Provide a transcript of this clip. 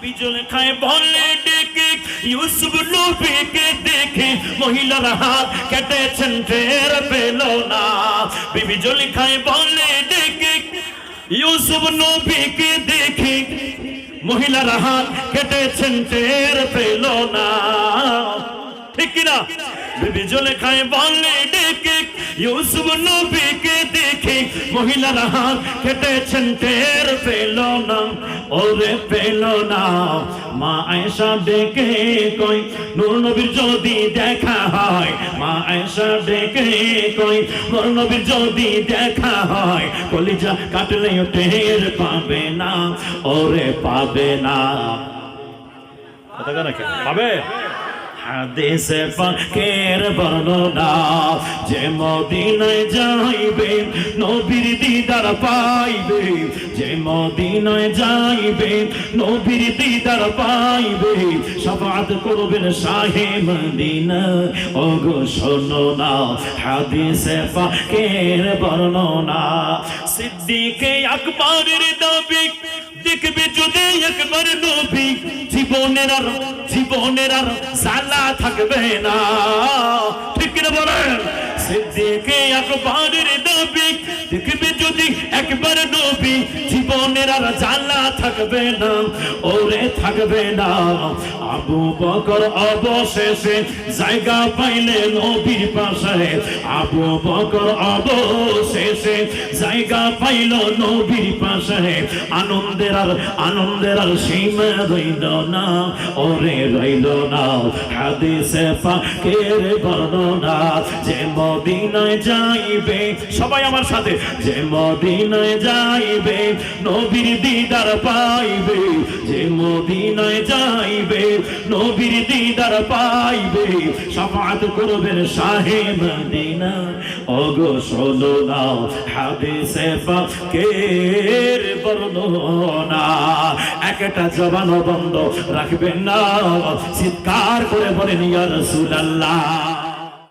বিজল খায় বলে ডেকে, ইউসুফ নবীকে দেখে মহিলার হাত কেটেছেন টের পেল না। বিবি জলিখায় বলে ডেকে, ইউসুফ নবীকে দেখে মহিলার হাত কেটেছেন টের পেল না। ঠিক কিনা? বিবি জলেখায় বলে ডেকে, ইউসুফ নবীকে দেখে মহিলার কেটেছেন টের, পেল না, ওরে পেল না। মা আয়েশা ডেকে কই নূর নবীর যদি দেখা হয়, মা আয়সা ডেকে কই নূর নবীর যদি দেখা হয়, কলিজা কাটলে টের পাবে না, ওরে পাবে না। কথা কেন? পাবে? হাদিসে পাকের বর্ণনা, যে মদিনায় যাইবে, নবীর দিদার পাইবে। যে মদিনায় যাইবে, নবীর দিদার পাইবে। সবাদ করবেন শাহে মদিনা। ও গো শোনো না, হাদিসে পাকের বর্ণনা। সিদ্দিকে আকবরের দাবি, দেখবে যদি একবার নবী জীবনের জীবনের আর জ্বালা থাকবে না। ঠিক না বলেন? সিদ্দিকে আকবরের নবী দেখবে যদি একবার নবী জীবনের আর জ্বালা থাকবে না, ওরে থাকবে না। আবু বকর অবশেষে জায়গা পাইলে নবীর পাশে। আবু বকর অবশেষে জায়গা পাইল নবীর পাশে। আনন্দের আর আনন্দের আর সীমা রইল না, ওরে রইল না। হাদিসে পাকের বর্ণনা, যে মদিনায় যাইবে, সবাই আমার সাথে, যে মদিনায় যাইবে নবীর দিদার পাইবে, যে মদিনায় যাইবে, নবীর দিদার পাইবে। সাফাত করবেন শাহে মদিনা। ওগো শোনো নাও হাদিসে পাকের বর্ণনা। একটা জবান বন্ধ রাখবেন না, চিৎকার করে বলেন, ইয়া রাসূলুল্লাহ।